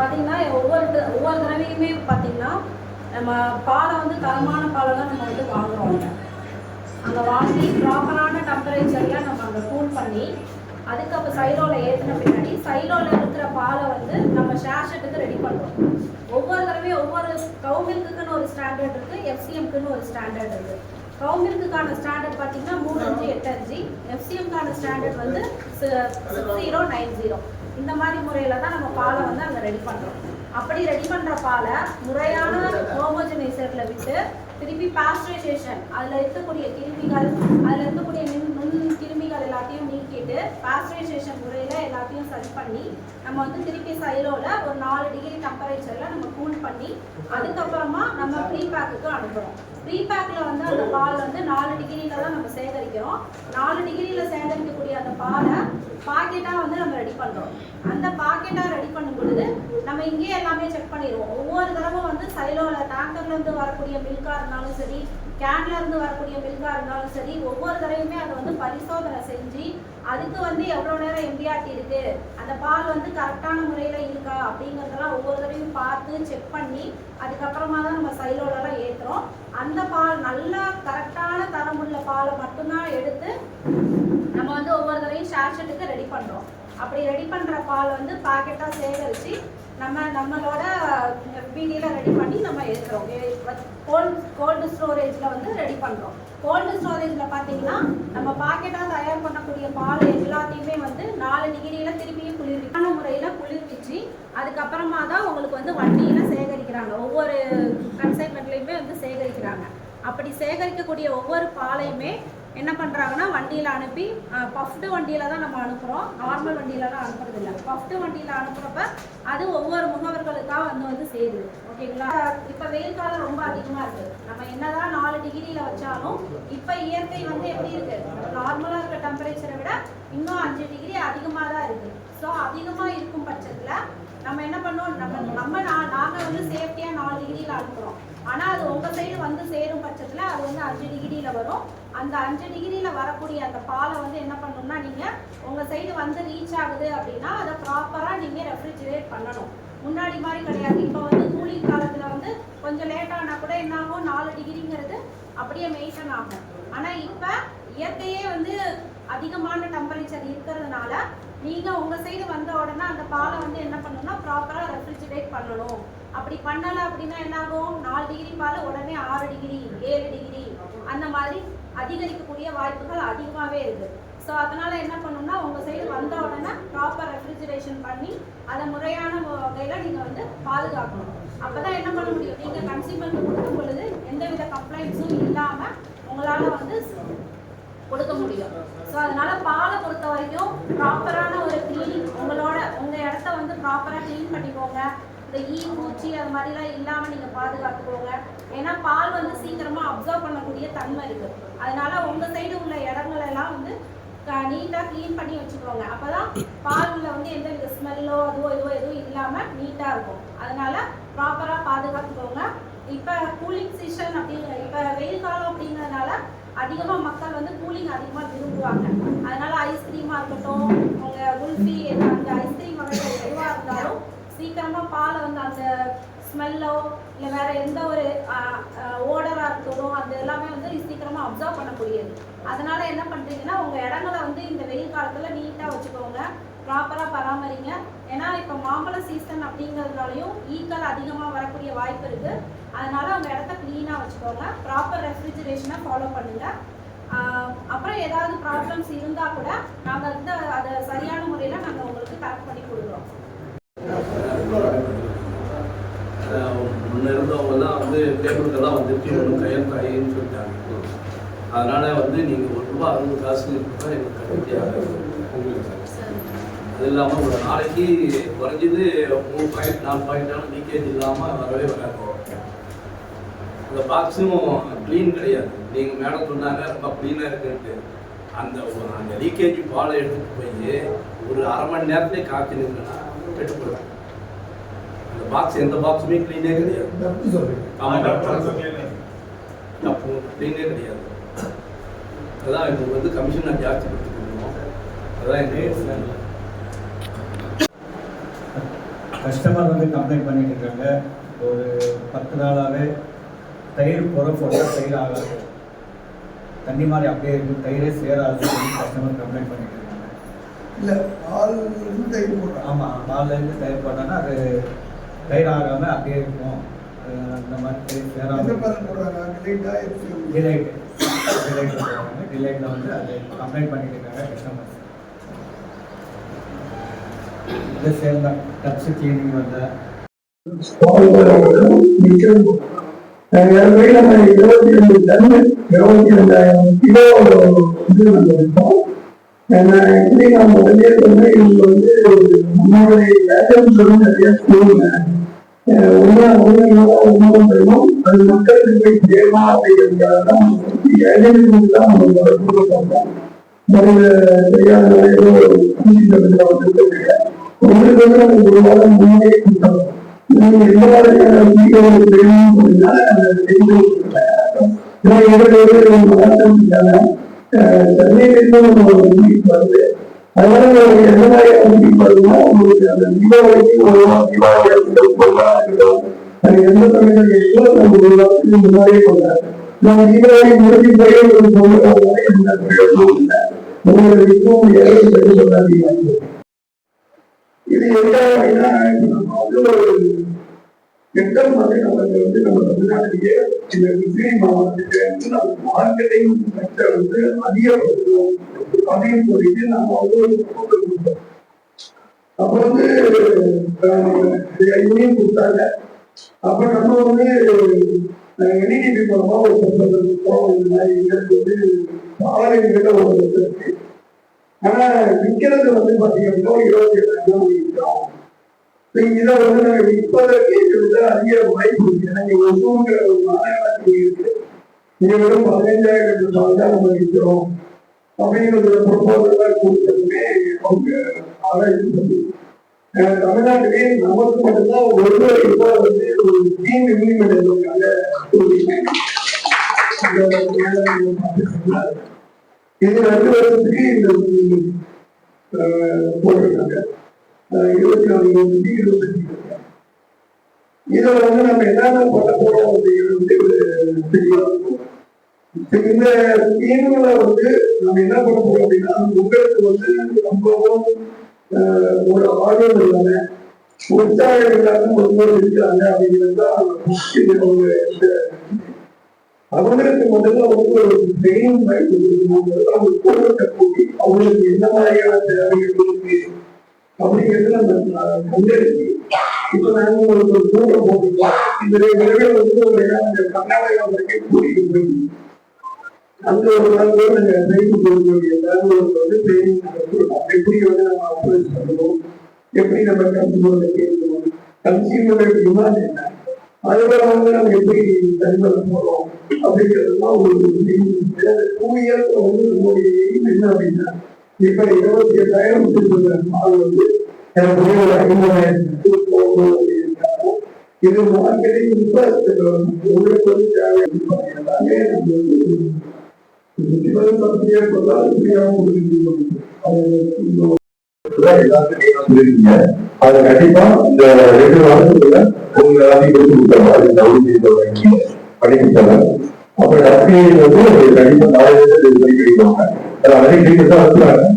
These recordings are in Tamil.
பார்த்தீங்கன்னா ஒவ்வொரு ஒவ்வொரு தடவையுமே பார்த்தீங்கன்னா நம்ம பாலை வந்து தரமான பாலை தான் நம்ம வந்து வாங்குறோம். அங்கே வாங்கி ப்ராப்பரான டெம்பரேச்சரில் நம்ம அங்கே கூல் பண்ணி அதுக்கு அப்போ சைலோவில் ஏற்றின பின்னாடி சைலோவில் இருக்கிற பாலை வந்து நம்ம ஷேஷட்டுக்கு ரெடி பண்ணுறோம் ஒவ்வொரு தடவையும் ஒவ்வொரு கவுமில்க்குன்னு ஒரு ஸ்டாண்டர்ட் இருக்குது எஃப்சிஎம்க்குன்னு ஒரு ஸ்டாண்டர்ட் இருக்குது கவு மில்க்குக்கான ஸ்டாண்டர்ட் பார்த்தீங்கன்னா மூணு அஞ்சு எட்டு அஞ்சு. எஃப்சிஎம்க்கான ஸ்டாண்டர்ட் வந்து சிக்ஸ் ஜீரோ நைன் ஜீரோ இந்த மாதிரி முறையில் தான் நம்ம பாலை வந்து அங்கே ரெடி பண்ணுறோம் அப்படி ரெடி பண்ணுற பாலை முறையான ஹோமோஜனைசரில் விட்டு திருப்பி பாஸ்டரைசேஷன் அதில் இருக்கக்கூடிய கிருமிகள் அதில் இருக்கக்கூடிய நுண் நுண் கிருமிகள் பாஸ்டரைசேஷன் முறையில் எல்லாத்தையும் சரி பண்ணி நம்ம வந்து திருப்பி சைலோவில் ஒரு நாலு டிகிரி டெம்பரேச்சரில் நம்ம கூல் பண்ணி அதுக்கப்புறமா நம்ம ப்ரீ பேக்குக்கு அனுப்புகிறோம் ப்ரீ பேக்கில் வந்து அந்த பால் வந்து நாலு டிகிரியில் தான் நம்ம சேகரிக்கிறோம். நாலு டிகிரியில் சேகரிக்கக்கூடிய அந்த பாலை பாக்கெட்டாக வந்து நம்ம ரெடி பண்ணுறோம் அந்த பாக்கெட்டாக ரெடி பண்ணும் பொழுது நம்ம இங்கேயே எல்லாமே செக் பண்ணிடுவோம். ஒவ்வொரு தடவை வந்து சைலோவில் டேங்கர்லேருந்து வரக்கூடிய மில்காக இருந்தாலும் சரி கேன்ல இருந்து வரக்கூடிய மில்காக இருந்தாலும் சரி ஒவ்வொரு தடவையுமே அதை வந்து பரிசோதனை செஞ்சு அதுக்கு வந்து எவ்வளோ நேரம் எம்பிஆர்டி இருக்கு அந்த பால் வந்து கரெக்டான முறையில் இருக்கா அப்படிங்கிறதெல்லாம் ஒவ்வொரு தடவையும் பார்த்து செக் பண்ணி அதுக்கப்புறமா தான் நம்ம சைலோலலாம் ஏற்றுறோம் அந்த பால் நல்ல கரெக்டான தரமுள்ள பாலை மட்டும்தான் எடுத்து நம்ம வந்து ஒவ்வொரு தடவையும் ஷேர்ஷெட்டுக்கு ரெடி பண்ணுறோம் அப்படி ரெடி பண்ணுற பால் வந்து பாக்கெட்டாக சேகரித்து நம்ம நம்மளோட வீடியில் ரெடி பண்ணி நம்ம எடுக்கிறோம். கோல்ட் கோல்டு ஸ்டோரேஜில் வந்து ரெடி பண்ணுறோம் கோல்டு ஸ்டோரேஜில் பார்த்தீங்கன்னா நம்ம பாக்கெட்டாக தயார் பண்ணக்கூடிய பால் எல்லாத்தையுமே வந்து நாலு டிகிரியில் திருப்பியும் குளிர்விக்கான முறையில் குளிர்விச்சு அதுக்கப்புறமா தான் உங்களுக்கு வந்து வண்டியில் சேகரிக்கிறாங்க. ஒவ்வொரு கன்சைன்மெண்ட்லேயுமே வந்து சேகரிக்கிறாங்க. அப்படி சேகரிக்கக்கூடிய ஒவ்வொரு பாலையுமே என்ன பண்ணுறாங்கன்னா வண்டியில் அனுப்பி பஃப்டு வண்டியில் தான் நம்ம அனுப்புகிறோம் நார்மல் வண்டியிலலாம் அனுப்புறதில்ல. பஃப்டு வண்டியில் அனுப்புகிறப்ப அது ஒவ்வொரு முகவர்களுக்காக வந்து வந்து சேருது. ஓகேங்களா? இப்போ வெயில் காலம் ரொம்ப அதிகமாக இருக்குது நம்ம என்னதான் நாலு டிகிரியில் வச்சாலும் இப்போ இயற்கை வந்து எப்படி இருக்குது நார்மலாக இருக்க டெம்பரேச்சரை விட இன்னும் அஞ்சு டிகிரி அதிகமாக தான் இருக்குது ஸோ அதிகமாக இருக்கும் பட்சத்தில் நம்ம என்ன பண்ணோம்? நம்ம நம்ம நான் நாங்கள் வந்து சேஃப்டியாக நாலு டிகிரியில் அனுப்புகிறோம் ஆனால் அது உங்கள் சைடு வந்து சேரும் பட்சத்தில் அது வந்து அஞ்சு டிகிரியில் வரும். அந்த அஞ்சு டிகிரியில் வரக்கூடிய அந்த பாலை வந்து என்ன பண்ணணும்னா நீங்கள் உங்கள் சைடு வந்து ரீச் ஆகுது அப்படின்னா அதை ப்ராப்பராக நீங்கள் ரெஃப்ரிஜிரேட் பண்ணணும். முன்னாடி மாதிரி கிடையாது. இப்போ வந்து கூலிங் காலத்தில் வந்து கொஞ்சம் லேட் ஆனால் கூட என்ன ஆகும்? நாலு டிகிரிங்கிறது அப்படியே மெயின்டைன் ஆகும். ஆனால் இப்போ இயற்கையே வந்து அதிகமான டெம்பரேச்சர் இருக்கிறதுனால நீங்கள் உங்கள் சைடு வந்த உடனே அந்த பாலை வந்து என்ன பண்ணணும்னா ப்ராப்பராக ரெஃப்ரிஜிரேட் பண்ணணும். அப்படி பண்ணலை அப்படின்னா என்னாகும் நாலு டிகிரி பால் உடனே ஆறு டிகிரி ஏழு டிகிரி அந்த மாதிரி அதிகரிக்கக்கூடிய வாய்ப்புகள் அதிகமாகவே இருக்குது ஸோ அதனால என்ன பண்ணணும்னா உங்கள் சைடு வந்த உடனே ப்ராப்பர் ரெஃப்ரிஜரேஷன் பண்ணி அதை முறையான வகையில் நீங்கள் வந்து பாதுகாக்கணும். அப்போ தான் என்ன பண்ண முடியும்? நீங்கள் கன்சியூமருக்கு கொடுக்கும் பொழுது எந்தவித கம்ப்ளைண்ட்ஸும் இல்லாமல் உங்களால் வந்து கொடுக்க முடியும். ஸோ அதனால பாலை பொறுத்த வரைக்கும் ப்ராப்பரான ஒரு க்ளீனிங் உங்களோட உங்கள் இடத்த வந்து ப்ராப்பராக க்ளீன் பண்ணிக்கோங்க. இந்த ஈ பூச்சி அது மாதிரிலாம் இல்லாமல் நீங்கள் பாதுகாத்துக்கோங்க. ஏன்னா பால் வந்து சீக்கிரமாக அப்சர்வ் பண்ணக்கூடிய தன்மை இருக்குது அதனால உங்கள் சைடு உள்ள இடங்களெல்லாம் வந்து நீட்டாக க்ளீன் பண்ணி வச்சுக்கோங்க. அப்போ தான் பாலில் வந்து எந்த வித ஸ்மெல்லோ அதுவோ இதுவோ எதுவும் இல்லாமல் நீட்டாக இருக்கும். அதனால ப்ராப்பராக பாதுகாத்துக்கோங்க. இப்போ கூலிங் சீசன் அப்படிங்கிற இப்போ வெயில் காலம் அப்படிங்கிறதுனால அதிகமாக மக்கள் வந்து கூலிங் அதிகமாக விரும்புவாங்க. அதனால ஐஸ்கிரீமாக இருக்கட்டும் உங்கள் குல்ஃபி அந்த ஐஸ்கிரீம் வகைகள் எதுவாக இருந்தாலும் சீக்கிரமாக பாலை வந்து அந்த ஸ்மெல்லோ இல்லை வேறு எந்த ஒரு ஓடராக இருக்கிறதோ அது எல்லாமே வந்து சீக்கிரமாக அப்சர்வ் பண்ணக்கூடியது. அதனால் என்ன பண்ணுறீங்கன்னா உங்கள் இடங்களை வந்து இந்த வெயில் காலத்தில் நீட்டாக வச்சுக்கோங்க. ப்ராப்பராக பராமரிங்க. ஏன்னா இப்போ மாம்பழ சீசன் அப்படிங்கிறதுனாலையும் ஈக்கள் அதிகமாக வரக்கூடிய வாய்ப்பு இருக்குது அதனால் உங்கள் இடத்த க்ளீனாக வச்சுக்கோங்க. ப்ராப்பர் ரெஃப்ரிஜரேஷனை ஃபாலோ பண்ணுங்கள் அப்புறம் ஏதாவது ப்ராப்ளம்ஸ் இருந்தால் கூட நாங்கள் வந்து அதை சரியான முறையில் நாங்கள் உங்களுக்கு கரெக்ட் பண்ணி கொடுக்குறோம். முன்ன இருந்தவங்கலாம் வந்து பேப்பருக்கெல்லாம் வந்துட்டு ஒன்றும் கையெழுத்தாயின்னு சொல்லிட்டாங்க. அதனால வந்து நீங்கள் ஒரு ரூபா அறுபது காசு தான் எனக்கு கண்டிப்பாக அது இல்லாமல் ஒரு நாளைக்கு குறைஞ்சது மூணு பாயிண்ட் நாலு பாயிண்டான லீக்கேஜ் இல்லாமல் வரவே வராது. அந்த பாக்ஸும் க்ளீன் கிடையாது. நீங்கள் மேடம் சொன்னாங்க ரொம்ப க்ளீனாக இருக்குன்ட்டு. அந்த அந்த லீக்கேஜ் பாலை எடுத்துகிட்டு போய் ஒரு அரை மணி நேரத்திலே காய்ச்சி நின்றுனா கெட்டு போயிடும். அந்த பாக்ஸ் எந்த பாக்ஸுமே க்ளீனே கிடையாது தப்பு க்ளீனே கிடையாது அதான் இதுக்கு வந்து கமிஷனர் ஜாஸ்தி கொடுத்துருக்கோம். அதான் எங்கள் கஸ்டமர் வந்து கம்ப்ளைண்ட் பண்ணிட்டு இருக்காங்க. ஒரு பத்து நாளாகவே தயிர் புற போட்டால் தயிர் ஆகாது. தண்ணி மாதிரி அப்படியே இருக்கு. தயிரே சேராது கஸ்டமர் கம்ப்ளைண்ட் பண்ணிட்டு இருக்காங்க. இல்ல பால் இருந்து தயிர் போடுறாங்க. ஆமாம் பால்லேருந்து தயிர் போட்டோன்னா அது தயிர் ஆகாமல் அப்படியே இருக்கும். அந்த மாதிரி டிலைட் டிலைட் போடுறாங்க? டிலைட்டில் வந்து அது கம்ப்ளைண்ட் பண்ணிட்டு இருக்காங்க கஸ்டமர்ஸ் இது சேம் தான். டப்ஸ் கிளீனிங் வந்து. இருபத்தி ரெண்டு டன் இருபத்தி ரெண்டாயிரம் கிலோ வந்து நம்ம விற்போம் ஆக்சுவலி நம்ம வெளியே இவங்க வந்து நம்மளுடைய வேகன்ஸ் நிறைய சொல்லுங்க ஒன்றா ஒன்றுனால ஒன்றும் வேணும் அது மக்களுக்கு போய் சேரணும் அப்படிங்கிறதுக்காக தான் ஏஜென்சி தான் நம்ம பண்ணோம் ஒரு உங்களுக்கு வந்து ஒரு வாரம் முன்னாடியே நீங்க எந்த மாதிரியான வீடியோவில் அப்படின்னா அந்த வீடியோ இவர்கள் சென்னையிலிருந்து நம்ம ஒரு மீட் வருது அதனால உங்களுக்கு எந்த மாதிரியான மீட் வருதுன்னா உங்களுக்கு அந்த தீபாவளிக்கு ஒரு தீபாவளி இருக்கட்டும், இருக்கட்டும் அது எந்த சமயத்தில் நம்ம ஒரு வாரத்துக்கு முன்னாடியே கொண்டாடு நம்ம தீபாவளி முடிஞ்சு போய் ஒரு எந்த இல்லை உங்களுக்கு இப்பவும் ஏழை சொல்லி சொல்லாதீங்க இது என்ன அப்படின்னா நம்ம வந்து ஒரு வந்து நம்ம தமிழ்நாட்டிலேயே இந்த கிருஷ்ணகிரி மாவட்டத்துக்கு வந்து நம்ம மார்க்கெட்டிங் செக்டர் வந்து அதிகப்படுத்தணும் அப்படின்னு சொல்லிட்டு நம்ம வந்து ஒரு கொடுத்தோம் அப்ப வந்து இதையும் கொடுத்தாங்க. அப்ப நம்ம வந்து என்டிபி மூலமா ஒரு proposal கொடுத்தோம் இந்த மாதிரி எங்களுக்கு வந்து ஆலயங்கிட்ட ஒரு இருக்கு. ஆனா விற்கிறது வந்து பாத்தீங்கன்னா இருபத்தி எட்டாயிரம் விற்கிறோம் இதை வந்து நாங்க விற்பதற்கு எங்களுக்கு அதிக வாய்ப்பு இருக்கு ஏன்னா ஒரு மாநகராட்சி இருக்கு இங்க வெறும் பதினைஞ்சாயிரம் ரூபாய் தான் நம்ம விற்கிறோம் அப்படிங்கிற ப்ரொபோசல் கொடுத்ததுமே அவங்க ஆராய்ச்சி பண்ணி அஹ் தமிழ்நாட்டிலே நமக்கு மட்டும்தான் ஒரு ரூபாய் வந்து ஒரு ஸ்கீம் இம்ப்ளிமெண்ட் இருக்காங்க இது ரெண்டு வருஷத்துக்கு இந்த போட்டிருக்காங்க இருபத்தி நாலு இருபத்தி இருபத்தஞ்சு இதுல வந்து நம்ம என்னென்ன பண்ண போறோம் அப்படிங்கிறது இந்த வந்து நம்ம என்ன பண்ண போறோம் அப்படின்னா உங்களுக்கு வந்து ரொம்பவும் ஒரு ஆர்வம் இல்லாம உற்சாகம் இல்லாம ஒருவர் இருக்கிறாங்க அப்படிங்கிறது தான் இந்த அவங்களுக்கு முதல்ல வந்து ஒரு ட்ரைனிங் மாதிரி கொடுக்கணும். அவங்களுக்கு என்ன மாதிரியான தேவைகள் இருக்கு அப்படிங்கிறது நம்ம அஹ், இப்ப நாங்க உங்களுக்கு ஒரு கூட்டம் போட்டுருக்கோம் இந்த வந்து ஒரு வரைக்கும் கூட்டிட்டு போய் அந்த ஒரு நாள் கூட நாங்க ட்ரைனிங் கொடுக்கக்கூடிய வந்து ட்ரைனிங் எப்படி வந்து நம்ம அப்ரோச் பண்ணணும் எப்படி நம்ம கஸ்டமர்ல கேட்கணும் கன்சியூமர் டிமாண்ட் என்ன அதுல வந்து நம்ம எப்படி சரிபட போறோம் அப்படிங்கிறதுலாம் ஒரு டூ இயர்ஸ் வந்து நம்மளுடைய என்ன அப்படின்னா இப்ப இருபத்தி எட்டாயிரம் கொடுத்துருக்காங்க அது வந்து எனக்கு வந்து ஒரு ஐம்பதாயிரத்துக்கு போகணும் அப்படின்னு இது மார்க்கெட்டிங் இன்ஃப்ராஸ்ட்ரக்சர் உங்களுக்கு வந்து தேவை எல்லாமே நம்ம வந்து சிவன் பத்திரிகை சொன்னால் இப்படியாகவும் கொடுக்கணும் அது எல்லாத்துக்கும் சொல்லிருக்கீங்க அது கண்டிப்பா இந்த ரெண்டு வாரத்துக்குள்ள உங்க எல்லாத்தையும் கொடுத்து கொடுத்தாங்க அது டவுன் செய்து பண்ணி கொடுத்தாங்க அப்புறம் டப்பியை வந்து கண்டிப்பா நாளையில இருந்து இது பண்ணி கிடைப்பாங்க அது நிறைய தான்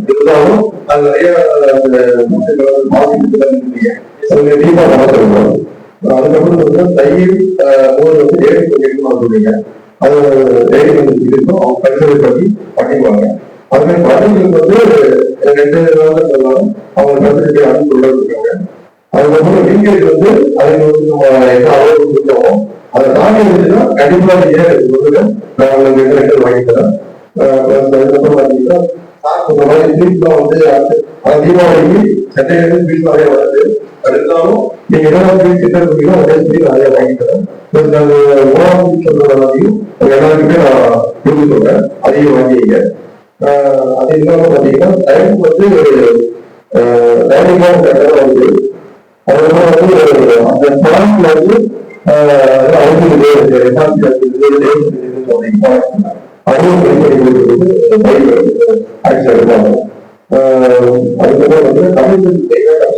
இருந்தாலும் அது நிறைய மாசிக்கு டீப்பா வளர்த்துருக்கோம் அதுக்கப்புறம் வந்து தயிர் மோர் வந்து டேரி கொஞ்சம் சொல்றீங்க அது அவங்க கன்சிடர் பண்ணி பண்ணிக்குவாங்க அதுமாதிரி குழந்தைங்களுக்கு வந்து ரெண்டு நாள் அவங்க ஃபெசிலிட்டி அனுப்பி இருக்காங்க அதுக்கப்புறம் லீக்கேஜ் வந்து அது நம்ம என்ன அளவு அதை தாண்டி இருந்துச்சுன்னா கண்டிப்பா நீங்க நான் ரெண்டு வாங்கி தரேன். அதுக்கப்புறம் வந்து தீபாவளிக்கு சென்னையில நிறைய வருது இருந்தாலும் நீங்க என்ன கிட்ட இருக்கீங்களோ அதே ஸ்வீட் நிறைய வாங்கிக்கிறேன் அந்த உணவு சொல்ற மாதிரியும் எல்லாருக்குமே நான் கொடுத்து சொல்றேன் அதையும் வாங்கிங்க அது இல்லாம பாத்தீங்கன்னா டைம் வந்து டைமிங்கான கரெக்டாக அதுக்கப்புறம் வந்து அந்த வந்து அதுவும் அதுக்கப்புறம் வந்து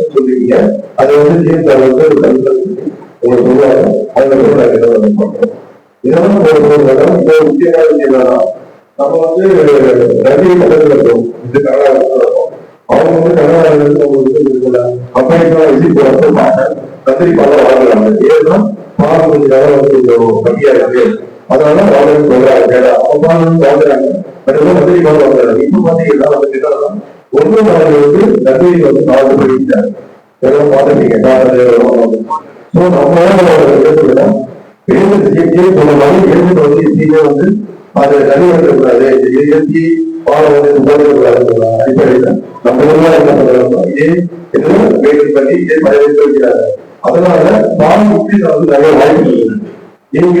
சொல்லுவீங்க அது வந்து ஜிஎம் வந்து ஒரு கன்சல்ட் உங்களுக்கு சொல்லுவாங்க அதுக்கப்புறம் நாங்கள் என்ன பண்ண இதெல்லாம் ஒரு ஒரு இடம் இப்போ முக்கியமான விஷயம் என்னன்னா நம்ம வந்து ரவி பக்கத்துல இருக்கோம் இது கனடா இருக்கோம் அவங்க வந்து கனடால இருந்து உங்களுக்கு கத்திரி பழம் வாங்குறாங்க ஏன்னா பால் கொஞ்சம் வந்து கொஞ்சம் இருக்கு அதனால வாங்கன்னு சொல்றாங்க கேட்டா அவங்க பால் வாங்குறாங்க இன்னும் வந்து கத்திரி வந்து என்னன்னா ஒன்று நாள் வந்து வந்து எல்லாம் காரணம் ஸோ நம்ம மாதிரி எழுந்து வந்து எப்படியுமே வந்து அது நடுவக்கூடாது இயற்கை பால வந்து போடக்கூடாது அடிப்படையில் நம்ம எல்லாம் என்ன பண்றோம் இதே இதுல பண்ணி இதே வைக்கிறாங்க அதனால பால் வந்து நிறைய வாய்ப்பு இருக்கு. நீங்க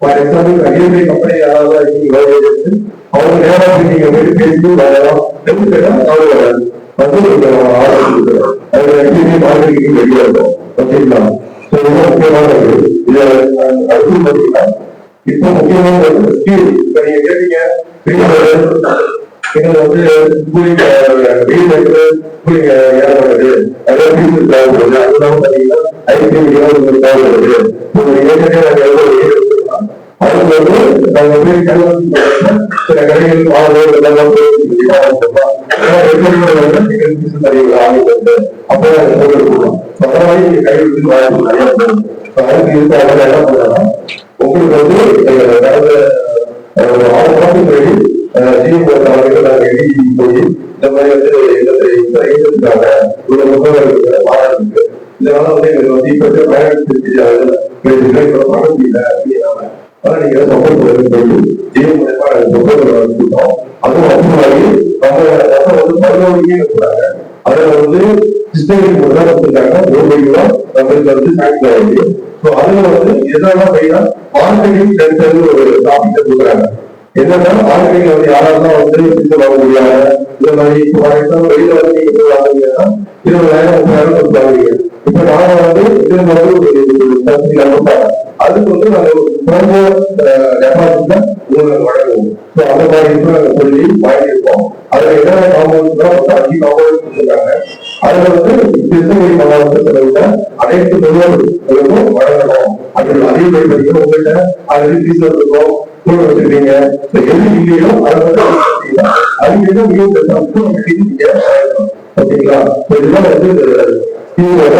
ஃபார் எக்ஸாம்பிள் அகிலபை கம்பெனி யாராவது இருக்கீங்க வேலை எடுத்து அவங்க நேரா போய் நீங்க போய் பேசி வரலாம் எப்படி கேட்டா தவறு வராது வந்து ஒரு ஆர்டர் கொடுக்குறோம் அது எப்பயுமே மார்க்கெட்டிங் ரெடியா இருக்கும் ஓகேங்களா ஸோ இது முக்கியமான இது இது அடுத்து பார்த்தீங்கன்னா இப்போ முக்கியமான ஒரு ஸ்கீல் இப்போ நீங்க கேட்டீங்க இது வந்து கூலிங் வெயில் வந்து கூலிங் ஏற்படுது அதாவது டீசல் தேவைப்படுது அதெல்லாம் பார்த்தீங்கன்னா ஐபி இருபது தேவைப்படுது ஒரு ஏற்கனவே நாங்கள் எவ்வளவு வெயில் எடுத்துக்கலாம் அது வந்து நாங்க போய் கல்வி சில கடைகள் ஆறு எல்லாம் அப்போ போட்டுருக்கோம் அந்த மாதிரி நீங்க கை விட்டு வாய்ப்பு நிறைய வரும். அதுக்கு இருக்க அவங்க என்ன பண்றாங்கன்னா உங்களுக்கு வந்து அஹ், கடந்த அஹ், ஒரு ஆறு மாசம் முன்னாடி ஜிஎம் அவர்கள் நாங்கள் எழுதி போய் இந்த மாதிரி வந்து இந்த இந்த எழுதிருக்காங்க இவ்வளவு முகவர்கள் மாநாடு இருக்கு இதனால வந்து எங்களுக்கு வந்து இப்ப இருக்க பயணத்துக்கு பண்ண முடியல அப்படின்னாங்க ஆனா நீங்க சப்போர்ட் பண்ணி போய் ஜிஎம் மூலமா சப்போர்ட் கொடுத்தோம் அதுவும் அதுமாதிரி நம்ம வந்து இருக்கிறாங்க அதுல வந்து கிருஷ்ணகிரி மட்டும் வச்சிருக்காங்க ஒரு வழியா நம்மளுக்கு வந்து சாங்ஷன் வழி ஸோ அதுல வந்து எதெல்லாம் மெயினா மார்க்கெட்டிங் சென்டர் ஒரு டாபிக் கொடுக்குறாங்க. என்னன்னா மார்க்கெட்டிங் வந்து யாரெல்லாம் வந்து சிஸ்டம் வாங்க இந்த மாதிரி இப்போ வெளியில வந்து நீங்க இருபதாயிரம் முப்பதாயிரம் கொடுத்து இப்ப நாங்க வந்து இது வந்து ஒரு சப்சிடி அதுக்கு வந்து நாங்க ப்ரோமோ டெபாசிட்ல உங்களுக்கு வழங்குவோம் ஸோ அந்த மாதிரி இப்போ நாங்க சொல்லி வாங்கியிருக்கோம். அதுல என்னென்ன வந்து அஞ்சு காம்பவுண்ட்ஸ் கொடுத்துருக்காங்க. அதுல வந்து மாவட்டத்துல உள்ள அனைத்து நிறுவனங்களுக்கும் வழங்கணும். அப்படின்னு அதே மாதிரி பார்த்தீங்கன்னா உங்கள்கிட்ட அது டீசல் இருக்கும் கூட வச்சிருக்கீங்க. எது இல்லையோ அதை வந்து அது எதுவும் நீங்க ஓகேங்களா இதெல்லாம் வந்து Yeah.